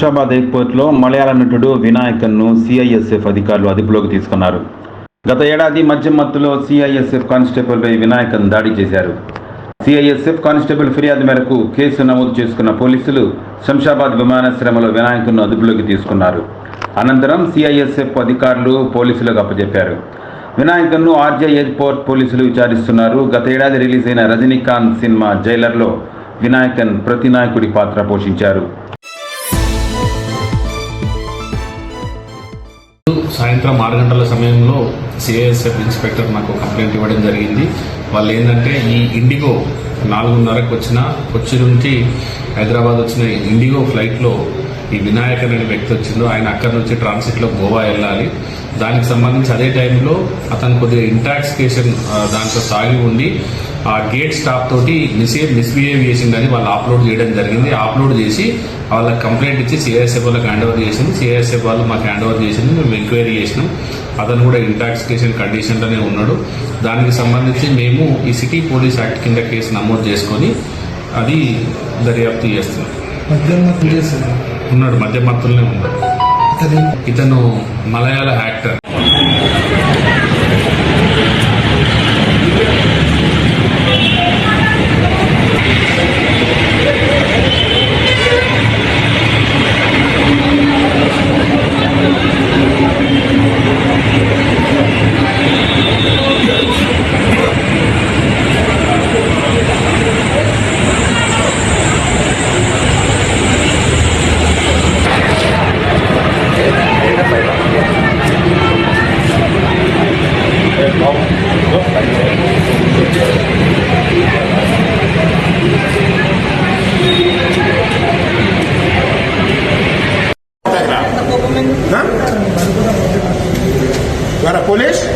శంషాబాద్ ఎయిర్పోర్ట్లో మలయాళ నటుడు వినాయకన్ను సిఐఎస్ఎఫ్ అధికారులు అదుపులోకి తీసుకున్నారు. గత ఏడాది మద్యం మత్తులో సిఐఎస్ఎఫ్ కానిస్టేబుల్పై వినాయకన్ దాడి చేశారు. సిఐఎస్ఎఫ్ కానిస్టేబుల్ ఫిర్యాదు మేరకు కేసు నమోదు చేసుకున్న పోలీసులు శంషాబాద్ విమానాశ్రయంలో వినాయకన్ను అదుపులోకి తీసుకున్నారు. అనంతరం సిఐఎస్ఎఫ్ అధికారులు పోలీసులకు అప్పచెప్పారు వినాయకన్ను ఆర్జే ఎయిర్పోర్ట్ పోలీసులు విచారిస్తున్నారు. గత ఏడాది రిలీజ్ అయిన రజనీకాంత్ సినిమా జైలర్లో వినాయకన్ ప్రతినాయకుడి పాత్ర పోషించారు. సాయంత్రం ఆరు గంటల సమయంలో సిఐఎస్ఎఫ్ ఇన్స్పెక్టర్ నాకు కంప్లైంట్ ఇవ్వడం జరిగింది. వాళ్ళు ఏంటంటే ఈ ఇండిగో నాలుగున్నరకు వచ్చిన కొచ్చి నుంచి హైదరాబాద్ వచ్చిన ఇండిగో ఫ్లైట్లో ఈ వినాయకన్ అనే వ్యక్తి వచ్చిందో ఆయన అక్కడి నుంచి ట్రాన్సిట్లో గోవా వెళ్ళాలి. దానికి సంబంధించి అదే టైంలో అతను కొద్దిగా ఇంటాక్సికేషన్ దాంట్లో తాగి ఉండి ఆ గేట్ స్టాప్ తోటి మిస్బిహేవ్ మిస్బిహేవ్ చేసిందని వాళ్ళు అప్లోడ్ చేయడం జరిగింది. అప్లోడ్ చేసి వాళ్ళకి కంప్లైంట్ ఇచ్చి సిఐఎస్ఎఫ్ వాళ్ళకి హ్యాండ్ ఓవర్ చేసింది. సిఐఎస్ఎఫ్ వాళ్ళు మాకు హ్యాండ్ ఓవర్ చేసింది. మేము ఎంక్వైరీ చేసినాం. అతను కూడా ఇంటాక్సికేషన్ కండిషన్లోనే ఉన్నాడు. దానికి సంబంధించి మేము ఈ సిటీ పోలీస్ యాక్ట్ కింద కేసు నమోదు చేసుకొని అది దర్యాప్తు చేస్తున్నాం. ఉన్నాడు మధ్య మత్తులనే ఉన్నాడు ఇతను మలయాళ actor ¿No? Ha? Para police?